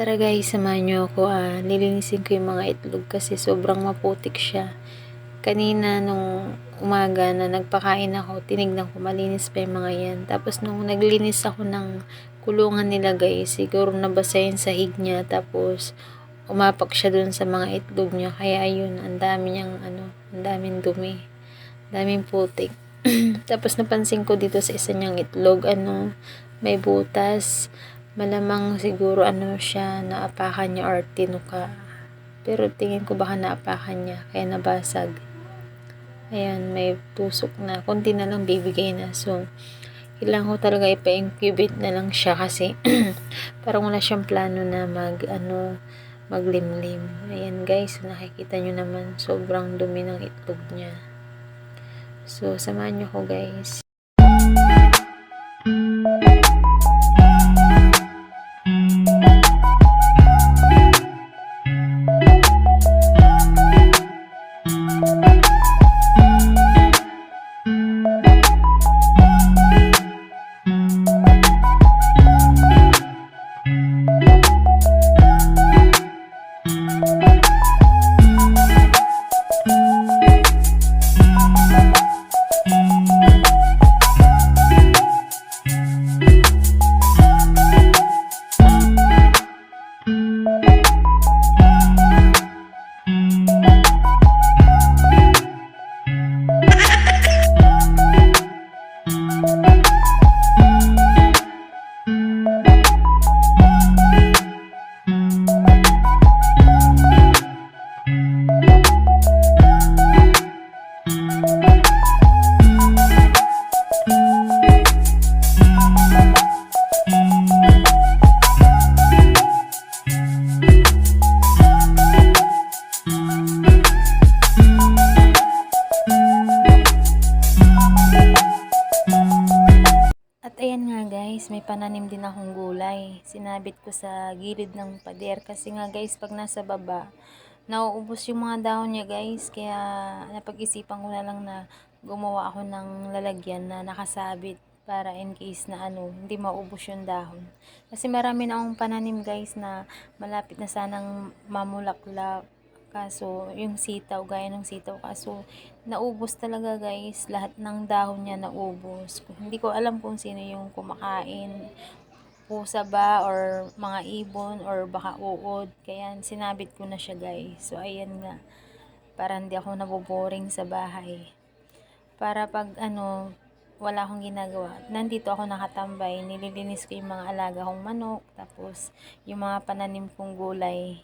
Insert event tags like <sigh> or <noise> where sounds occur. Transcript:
Tara guys, samahan niyo ako. Ah, lilinisin ko yung mga itlog kasi sobrang maputik siya. Kanina nung umaga na nagpakain ako, tinignan ko malinis pa yung mga yan. Tapos nung naglinis ako ng kulungan nila guys, siguro nabasa yung sahig niya. Tapos umapak siya dun sa mga itlog niya. Kaya ayun, ang dami niyang ano, ang daming dumi. Daming putik. <clears throat> Tapos napansin ko dito sa isa niyang itlog, ano, may butas. Malamang siguro ano siya, naapakan niya or tinuka. Pero tingin ko baka naapakan niya, kaya nabasag. Ayan, may tusok na. Konti na lang bibigay na. So, kailangan ko talaga ipa-incubate na lang siya kasi <clears throat> parang wala siyang plano na mag, ano, maglimlim. Ayan guys, nakikita nyo naman, sobrang dumi ng itlog niya. So, samahan nyo ko guys. At guys, may pananim din akong gulay. Sinabit ko sa gilid ng pader kasi nga guys, pag nasa baba, nauubos yung mga dahon niya guys. Kaya napag-isipan ko na lang na gumawa ako ng lalagyan na nakasabit para in case na ano, hindi maubos yung dahon. Kasi marami na akong pananim guys na malapit na sanang mamulaklak. Kaso, yung sitaw, gaya ng sitaw, kaso, naubos talaga guys. Lahat ng dahon niya naubos. Hindi ko alam kung sino yung kumakain. Pusa ba, or mga ibon, or baka uod. Kaya sinabit ko na siya guys. So, ayan nga. Para hindi ako naboboring sa bahay. Para pag ano, wala akong ginagawa. Nandito ako nakatambay, nililinis ko yung mga alaga kong manok, tapos yung mga pananim kong gulay.